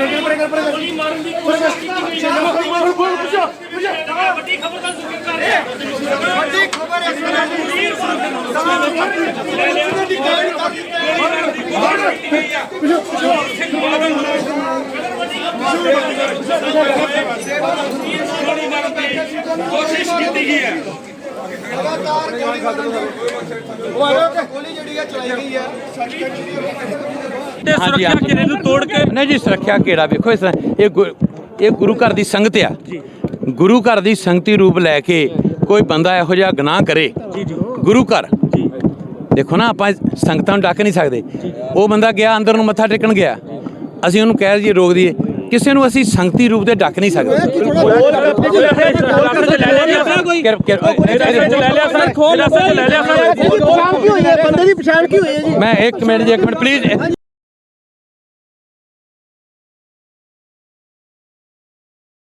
ਗੋਲੀ ਮਾਰਨ ਦੀ ਕੋਸ਼ਿਸ਼ ਕੀਤੀ ਗਈ ਹੈ ਵੱਡੀ ਖਬਰ ਦਾ ਜ਼ਿਕਰ ਕਰ ਰਹੇ ਹੋ ਵੱਡੀ ਖਬਰ ਇਸ ਤਰ੍ਹਾਂ ਦੀ ਕੋਸ਼ਿਸ਼ ਕੀਤੀ ਗਈ ਹੈ ਲਗਾਤਾਰ ਗੋਲੀ ਗੋਲੀ ਜਿਹੜੀ ਆ ਚਲਾਈ ਗਈ ਹੈ ਸੱਚਖੰਡ ਜਿਹੜੀ ਤੇ ਸੁਰੱਖਿਆ ਘੇਰੇ ਨੂੰ ਤੋੜ ਕੇ ਨਹੀਂ ਜੀ ਸੁਰੱਖਿਆ ਕਿਹੜਾ ਵੇਖੋ ਇਸ ਇਹ ਇਹ ਗੁਰੂ ਘਰ ਦੀ ਸੰਗਤ ਆ ਗੁਰੂ ਘਰ ਦੀ ਸੰਗਤੀ ਰੂਪ ਲੈ ਕੇ ਕੋਈ ਬੰਦਾ ਇਹੋ ਜਿਹਾ ਗੁਨਾਹ ਕਰੇ ਗੁਰੂ ਘਰ ਦੇਖੋ ਨਾ ਆਪਾਂ ਸੰਗਤਾਂ ਨੂੰ ਡੱਕ ਨਹੀਂ ਸਕਦੇ ਉਹ ਬੰਦਾ ਗਿਆ ਅੰਦਰ ਨੂੰ ਮੱਥਾ ਟੇਕਣ ਗਿਆ ਅਸੀਂ ਉਹਨੂੰ ਕਹਿ ਜੀ ਰੋਕ ਦਈਏ ਕਿਸੇ ਨੂੰ ਅਸੀਂ ਸੰਗਤੀ ਰੂਪ ਦੇ ਡੱਕ ਨਹੀਂ ਸਕਦੇ ਕੋਈ? ਕਿਰ- ਕਿਰ- ਲੈ ਲਿਆ ਸਰ ਖੋਲ ਲੈ ਲਿਆ ਸਰ। ਪਛਾਣ ਕੀ ਹੋਈ ਹੈ? ਬੰਦੇ ਦੀ ਪਛਾਣ ਕੀ ਹੋਈ ਹੈ ਜੀ? ਮੈਂ ਇੱਕ ਮਿੰਟ ਜੀ ਇੱਕ ਮਿੰਟ ਪਲੀਜ਼